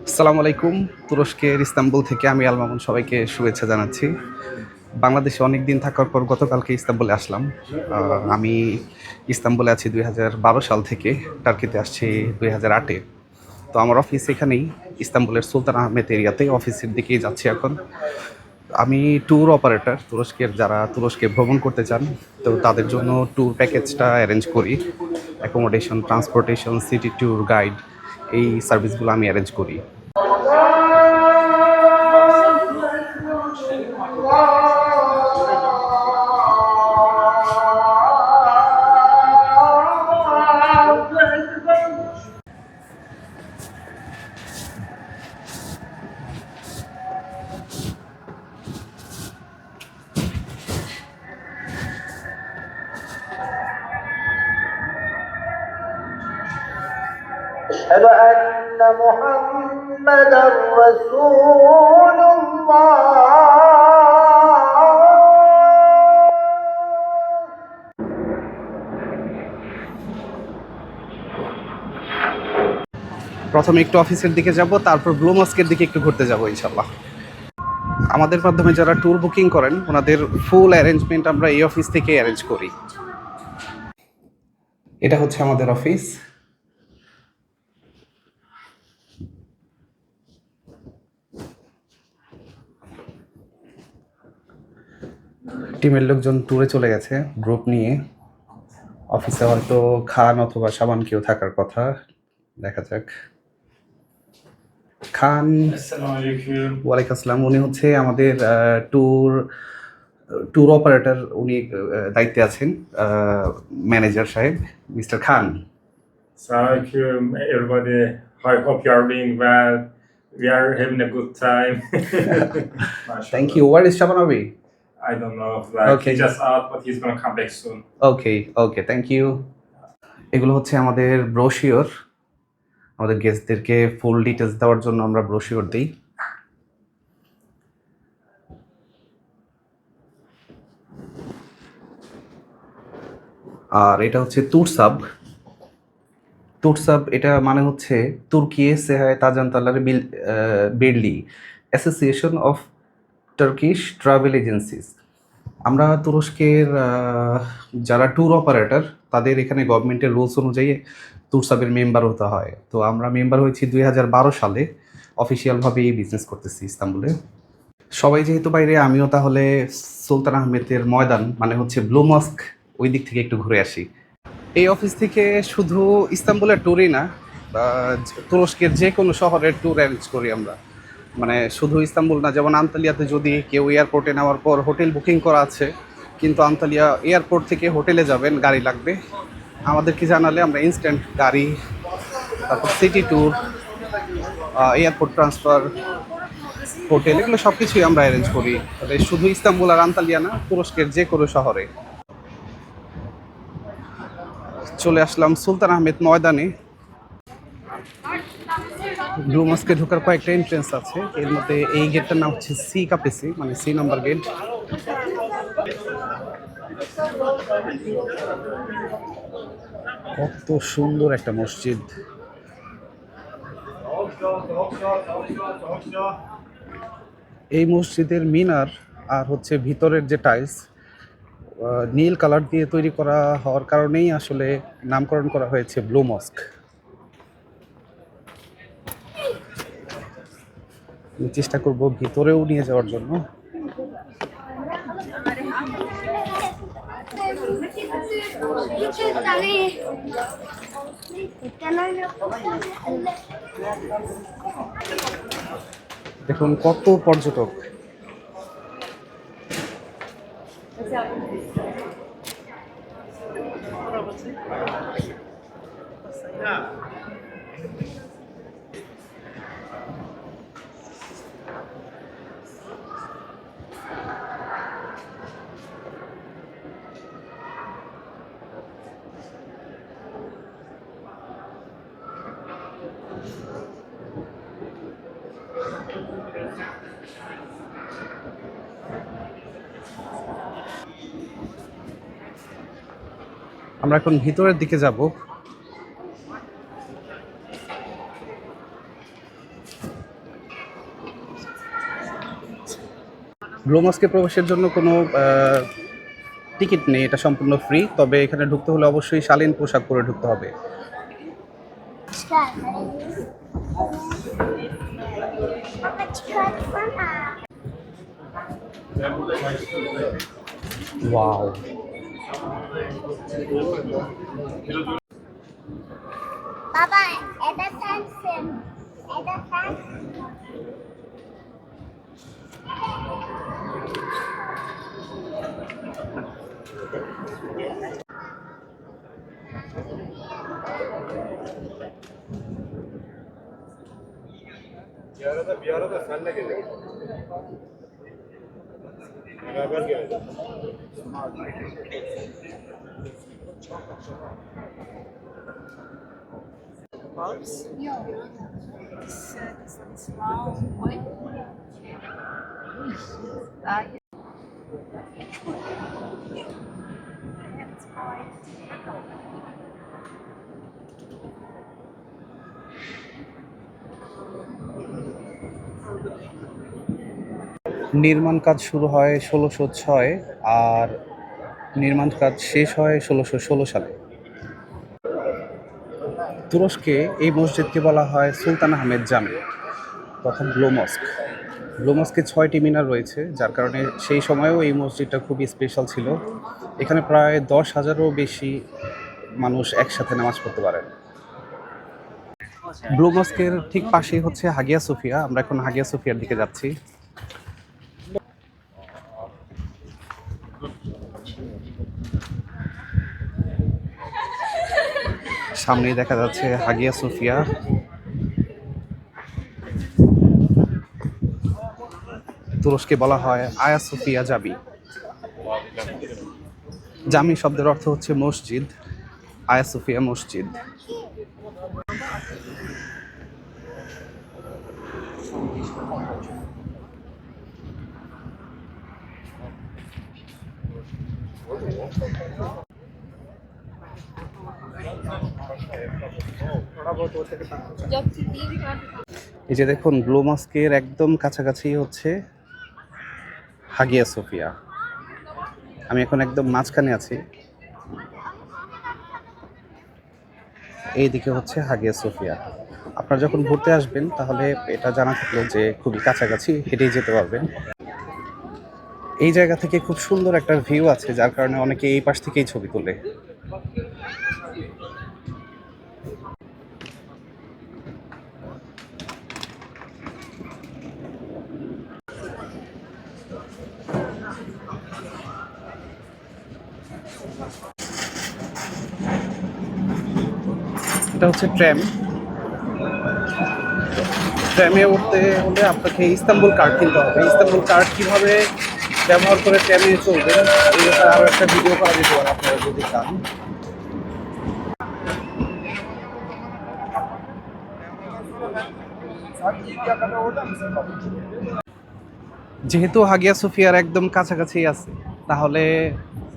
আসসালামু আলাইকুম। তুরস্কের ইস্তাম্বুল থেকে আমি আল মামুন সবাইকে শুভেচ্ছা জানাচ্ছি। বাংলাদেশে অনেক দিন থাকার পর গতকালকে ইস্তাম্বুলে আসলাম। আমি ইস্তাম্বুলে আছি দুই হাজার বারো সাল থেকে, টার্কিতে আসছি দুই হাজার আটে। তো আমার অফিস এখানেই, ইস্তাম্বুলের সুলতান আহমেদ এরিয়াতে, অফিসের দিকেই যাচ্ছি এখন। আমি ট্যুর অপারেটর, তুরস্কের যারা তুরস্কে ভ্রমণ করতে চান, তো তাদের জন্য ট্যুর প্যাকেজটা অ্যারেঞ্জ করি। Accommodation, transportation, city tour guide এই সার্ভিসগুলো আমি অ্যারেঞ্জ করি। أشهد أن محمدا رسول الله প্রথমে একটু অফিসের দিকে যাব তারপর ব্লু মস্কের দিকে একটু ঘুরতে যাব ইনশাল্লাহ আমাদের মাধ্যমে যারা ট্যুর বুকিং করেন ওনাদের ফুল অ্যারেঞ্জমেন্ট আমরা এই অফিস থেকে অ্যারেঞ্জ করি এটা হচ্ছে আমাদের অফিস টিমের লোকজন ট্যুরে চলে গেছে গ্রুপ নিয়ে অফিসে হয়তো খান অথবা সাবান কেউ থাকার কথা দেখা যাক খান ওয়ালাইকুম আসসালাম উনি হচ্ছে আমাদের ট্যুর ট্যুর অপারেটর উনি দায়িত্বে আছেন ম্যানেজার সাহেব mister Khan everybody. I hope you are doing well. We are having a good time. Thank you where is শাবানবি I don't know. Like Okay. he's just out, but he's gonna come back soon. Okay okay thank you এগুলো হচ্ছে আমাদের brochure আমাদের গেস্টদেরকে full details দেওয়ার জন্য আমরা brochure দিই আর এটা হচ্ছে তুরসাব তুরসাব এটা মানে হচ্ছে তুর্কিয়ে সেহায় তাজান্তালার বিল বিল্ডি association of Turkish travel agencies আমরা তুরস্কের যারা ট্যুর অপারেটর তাদের এখানে গভর্নমেন্টের রুলস অনুযায়ী তুরসাবের মেম্বার হতে হয়। তো আমরা মেম্বার হয়েছি দুই হাজার বারো সালে। অফিসিয়ালভাবে এই বিজনেস করতেছি ইস্তাম্বুলে। সবাই যেহেতু বাইরে, আমিও তাহলে সুলতান আহমেদের ময়দান মানে হচ্ছে ব্লু মস্ক ওই দিক থেকে একটু ঘুরে আসি। এই অফিস থেকে শুধু ইস্তাম্বুলের ট্যুরই না তুরস্কের যে কোনো শহরের ট্যুর অ্যারেঞ্জ করি আমরা। মানে শুধু ইস্তাম্বুল না, যেমন আন্তালিয়াতে যদি কেউ এয়ারপোর্টে নেওয়ার পর হোটেল বুকিং করা আছে, কিন্তু আন্তালিয়া এয়ারপোর্ট থেকে হোটেলে যাবেন, গাড়ি লাগবে। আমাদেরকে জানালে, আমরা ইনস্ট্যান্ট গাড়ি, তারপর city tour airport transfer hotel এগুলো সব কিছুই আমরা অ্যারেঞ্জ করি। তবে শুধু ইস্তাম্বুল আর আন্তালিয়া না, তুরস্কের যে কোনো শহরে। চলে আসলাম সুলতান আহমেদ ময়দানে। ব্লু মস্কে ঢোকার কয়েকটা এন্ট্রেন্স আছে। এর মধ্যে এই গেটটার নাম হচ্ছে সি কাপেসি মানে সি নাম্বার গেট কত সুন্দর একটা মসজিদ। এই মসজিদের মিনার আর হচ্ছে ভিতরের যে টাইলস নীল কালার দিয়ে তৈরি করা হওয়ার কারণেই আসলে নামকরণ করা হয়েছে ব্লু মস্ক। চেষ্টা করব ভিতরেও নিয়ে যাওয়ার জন্য। দেখুন কত পর্যটক। আমরা এখন ভিতরের দিকে যাব। গ্লোমাসকে প্রবেশের জন্য কোনো টিকিট নেই, এটা সম্পূর্ণ ফ্রি তবে এখানে ঢুকতে হলে অবশ্যই শালীন পোশাক পরে ঢুকতে হবে। ওয়াও বাবা এটা স্যামসাং এটা Bir arada bir arada senle gelelim. Beraber gelelim. Bob's? Ja. Das, das, das war heute. Da jetzt. Jetzt নির্মাণ কাজ শুরু হয় ষোলোশো ছয় আর নির্মাণ কাজ শেষ হয় ষোলোশো ষোলো সালে। তুরস্কে এই মসজিদকে বলা হয় সুলতান আহমেদ জামে তথা ব্লো মস্ক। মস্কে ছয়টি মিনার রয়েছে, যার কারণে সেই সময়েও এই মসজিদটা খুবই স্পেশাল ছিল। এখানে প্রায় দশ হাজারও বেশি মানুষ একসাথে নামাজ পড়তে পারেন ব্লু মস্কের ঠিক পাশেই হচ্ছে হাগিয়া সোফিয়া, আমরা এখন হাগিয়া সোফিয়ার দিকে যাচ্ছি। সামনেই দেখা যাচ্ছে হাগিয়া সোফিয়া। তুরস্কে বলা হয় আয়া সোফিয়া জাবি। জামি শব্দের অর্থ হচ্ছে মসজিদ, আয়া সোফিয়া মসজিদ। এই যে দেখুন, ব্লু মস্কের একদম কাছাকাছি হচ্ছে হাগিয়া সোফিয়া। আমি এখন একদম মাঝখানে আছি। এইদিকে হচ্ছে হাগিয়া সোফিয়া। আপনারা যখন ঘুরতে আসবেন, তাহলে এটা জানা থাকল যে খুবই কাছাকাছি হেঁটেই যেতে পারবেন। এই জায়গা থেকে খুব সুন্দর একটা ভিউ আছে, যার কারণে অনেকে এই পাশ থেকেই ছবি তোলে। এটা হচ্ছে ট্র্যাম। ট্র্যামে উঠতে হলে আপনাকে ইস্তাম্বুল কার্ড কিনতে হবে। ইস্তাম্বুল কার্ড কীভাবে ব্যবহার করে ট্র্যামে চলবেন এই ব্যাপারে আরও একটা ভিডিও করা যেতে পারে আপনারা যদি চান। যেহেতু হাগিয়া সুফিয়ার একদম কাছাকাছি আছে, তাহলে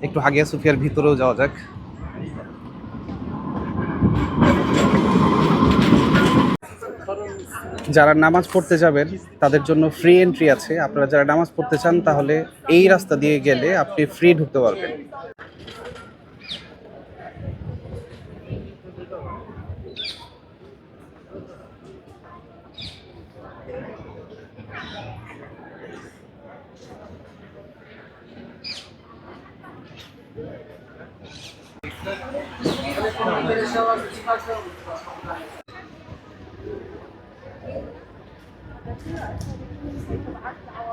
একটু হাগিয়া সুফিয়ার ভিতরেও যাওয়া যাক। যারা নামাজ পড়তে যাবেন, তাদের জন্য ফ্রি এন্ট্রি আছে। আপনারা যারা নামাজ পড়তে চান, তাহলে এই রাস্তা দিয়ে গেলে আপনি ফ্রি ঢুকতে পারবেন।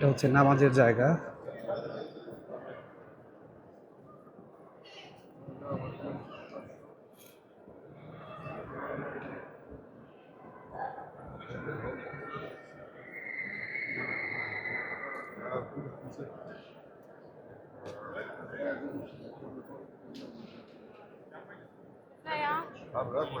এটা হচ্ছে নামাজের জায়গা Обратно.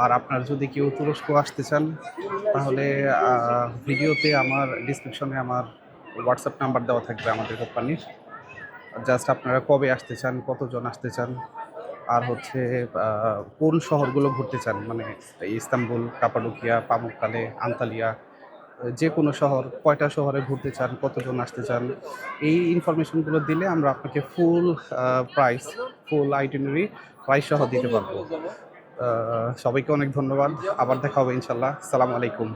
আর আপনার যদি কেউ তুরস্ক আসতে চান, তাহলে ভিডিওতে আমার ডিসক্রিপশনে আমার হোয়াটসঅ্যাপ নাম্বার দেওয়া থাকবে আমাদের কোম্পানির জাস্ট আপনারা কবে আসতে চান, কতজন আসতে চান, আর হচ্ছে কোন শহরগুলো ঘুরতে চান মানে ইস্তাম্বুল, কাপাডোকিয়া, পামুককালে, আন্তালিয়া, যে কোনো শহর, কয়টা শহরে ঘুরতে চান, কতজন আসতে চান, এই ইনফরমেশনগুলো দিলে আমরা আপনাকে full price full itinerary price সহ দিতে পারব। সবাইকে অনেক ধন্যবাদ। আবার দেখা হবে ইনশাল্লাহ। সালাম আলাইকুম।